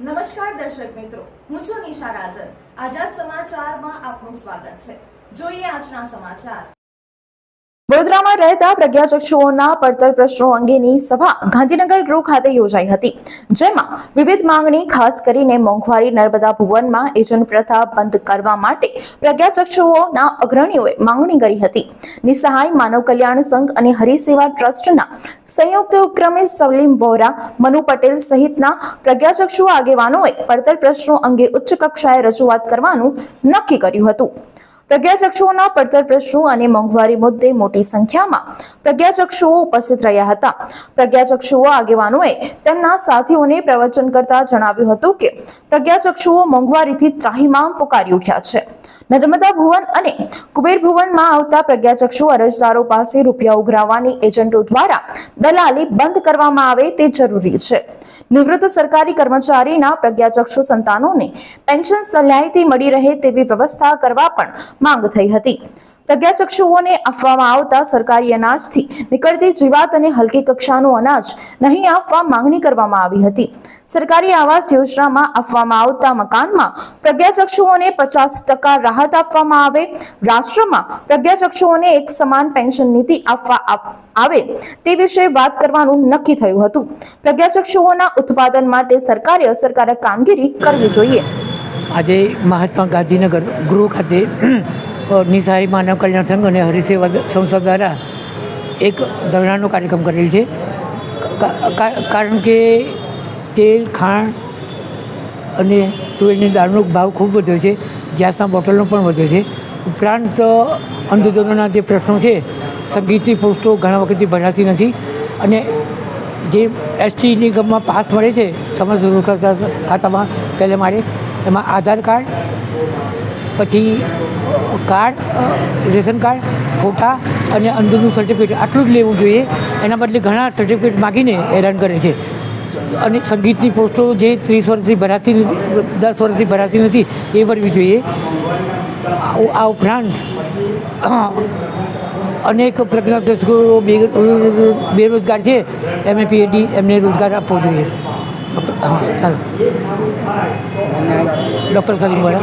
નમસ્કાર દર્શક મિત્રો, હું છું નિશા રાજન. આઝાદ સમાચારમાં આપનું સ્વાગત છે. જોઈએ આજના સમાચાર. વડોદરામાં રહેતા પ્રજ્ઞાચક્ષુઓના પડતર પ્રશ્નો અંગેની સભા ગાંધીનગર ગૃહ ખાતે યોજાઈ હતી. જેમાં વિવિધ માંગણી ખાસ કરીને મોંઘવારી, નર્મદા ભુવનમાં એજન્ટ પ્રથા બંધ કરવા માટે પ્રજ્ઞાચક્ષુઓના અગ્રણીઓએ માંગણી કરી હતી. નિસહાય માનવ કલ્યાણ સંઘ અને હરિસેવા ટ્રસ્ટના સંયુક્ત ઉપક્રમે સલીમ વોરા, મનુ પટેલ સહિતના પ્રજ્ઞાચક્ષુ આગેવાનોએ પડતર પ્રશ્નો અંગે ઉચ્ચ કક્ષાએ રજૂઆત કરવાનું નક્કી કર્યું હતું. પ્રજ્ઞાચક્ષુઓના પડતર પ્રશ્નો અને મોંઘવારી મુદ્દે મોટી સંખ્યામાં પ્રજ્ઞાચક્ષુઓ ઉપસ્થિત રહ્યા હતા. પ્રજ્ઞાચક્ષુઓ આગેવાનોએ તેમના સાથીઓને પ્રવચન કરતા જણાવ્યું હતું કે, પ્રજ્ઞાચક્ષુઓ મોંઘવારીથી ત્રાહીમાં પુકારી ઉઠ્યા છે. નર્મદા ભુવન અને કુબેર ભુવનમાં આવતા પ્રજ્ઞાચક્ષુ અરજદારો પાસે રૂપિયા ઉઘરાવવાની એજન્ટો દ્વારા દલાલી બંધ કરવામાં આવે તે જરૂરી છે. નિવૃત્ત સરકારી કર્મચારીના પ્રજ્ઞાચક્ષુ સંતાનોને પેન્શન સહેલાઈથી મળી રહે તેવી વ્યવસ્થા કરવા પણ માંગ થઈ હતી. પ્રજ્ઞાચક્ષુઓને આપવામાં આવતા સરકારી અનાજથી નીકળતી જીવાત અને હલકી કક્ષાનું અનાજ નહીં આપવા માંગણી કરવામાં આવી હતી. સરકારી આવાસ યોજનામાં આપવામાં આવતા મકાનમાં પ્રજ્ઞાચક્ષુઓને પચાસ ટકા રાહત આપવામાં આવે. રાષ્ટ્રમાં પ્રજ્ઞાચક્ષુઓને એક સમાન પેન્શન નીતિ આપવા આવે તે વિશે વાત કરવાનું નક્કી થયું હતું. પ્રજ્ઞાચક્ષુઓના ઉત્પાદન માટે સરકારે અસરકારક કામગીરી કરવી જોઈએ. આજે મહાત્મા ગાંધીનગર ગૃહ ખાતે નિસારી માનવ કલ્યાણ સંઘ અને હરિસેવા સંસ્થા દ્વારા એક ધરણાનો કાર્યક્રમ કરેલ છે. કારણ કે તેલ ખાંડ અને તુવેરની દાળનો ભાવ ખૂબ વધ્યો છે. ગેસના બોટલનો પણ વધ્યો છે. ઉપરાંત, અંધજનોના જે પ્રશ્નો છે, સંગીતની પોસ્ટો ઘણા વખતથી ભરાતી નથી અને જે એસટી નિગમમાં પાસ મળે છે, સમાજ ખાતા- ખાતામાં, પહેલાં મારે, એમાં આધાર કાર્ડ, પછી કાર્ડ રેશન કાર્ડ, ફોટા અને અંદરનું સર્ટિફિકેટ આટલું જ લેવું જોઈએ. એના બદલે ઘણા સર્ટિફિકેટ માગીને હેરાન કરે છે. અને સંગીતની પોસ્ટો જે ત્રીસ વર્ષથી ભરાતી નથી, દસ વર્ષથી ભરાતી નથી, એ ભરવી જોઈએ. આ- ઉપરાંત, અનેક પ્રજ્ઞાચક્ષુઓ બે- બેરોજગાર છે એમએ પીએડી એમને રોજગાર આપવો જોઈએ. ચાલો. ડૉક્ટર સલીમ વાળા